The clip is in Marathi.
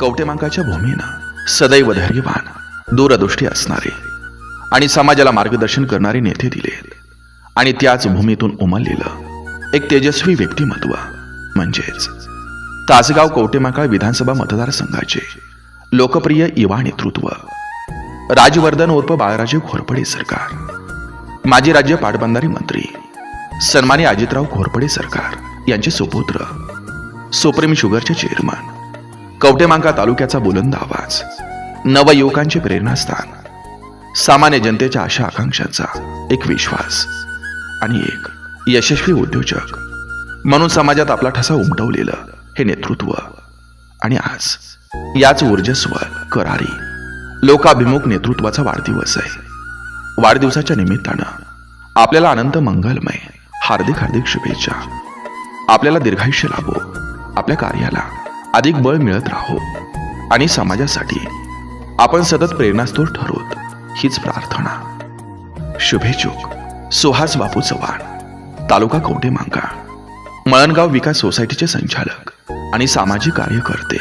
कवटेमांकाच्या भूमीनं सदैव धैर्यवान दूरदृष्टी असणारे आणि समाजाला मार्गदर्शन करणारे नेते दिले. आणि त्याच भूमीतून उमललेलं एक तेजस्वी व्यक्तिमत्व म्हणजेच तासगाव कवटेमाकाळ विधानसभा मतदारसंघाचे लोकप्रिय युवा नेतृत्व राजवर्धन उर्फ बाळराजे घोरपडे सरकार. माजी राज्य पाटबंधारे मंत्री सन्मानी अजितराव घोरपडे सरकार यांचे सुपुत्र सुप्रीम शुगरचे चेअरमन कवटेमांका तालुक्याचा बुलंद आवाज नवयुवकांचे प्रेरणास्थान सामान्य जनतेच्या आशा आकांक्षांचा एक विश्वास आणि एक यशस्वी उद्योजक म्हणून समाजात आपला ठसा उमटवलेलं हे नेतृत्व आणि आज याच ऊर्जस्व करारी लोकाभिमुख नेतृत्वाचा वाढदिवस आहे. वाढदिवसाच्या निमित्तानं आपल्याला अनंत मंगलमय हार्दिक हार्दिक शुभेच्छा. आपल्याला दीर्घायुष्य लाभो आपल्या कार्याला अधिक बळ मिळत राहो. आणि समाजासाठी आपण सतत प्रेरणास्तोर ठरोत हीच प्रार्थना. शुभेच्छुक. सुहास बापू चव्हाण. तालुका कवटे मांगा. मळणगाव विकास सोसायटीचे संचालक आणि सामाजिक कार्यकर्ते.